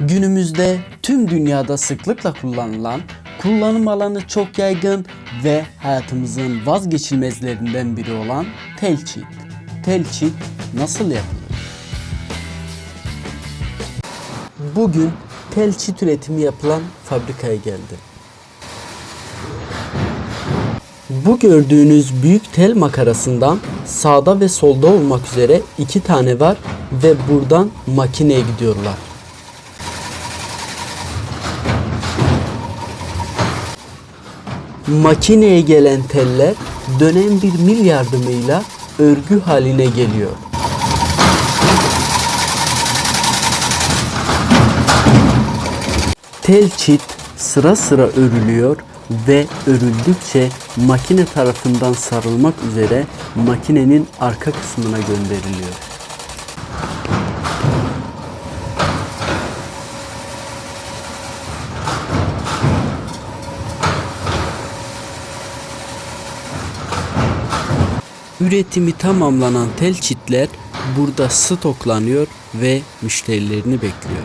Günümüzde tüm dünyada sıklıkla kullanılan, kullanım alanı çok yaygın ve hayatımızın vazgeçilmezlerinden biri olan tel çit. Tel çit nasıl yapılır? Bugün tel çit üretimi yapılan fabrikaya geldim. Bu gördüğünüz büyük tel makarasından sağda ve solda olmak üzere iki tane var ve buradan makineye gidiyorlar. Makineye gelen teller dönen bir mil yardımıyla örgü haline geliyor. Tel çit sıra sıra örülüyor ve örüldükçe makine tarafından sarılmak üzere makinenin arka kısmına gönderiliyor. Üretimi tamamlanan tel çitler burada stoklanıyor ve müşterilerini bekliyor.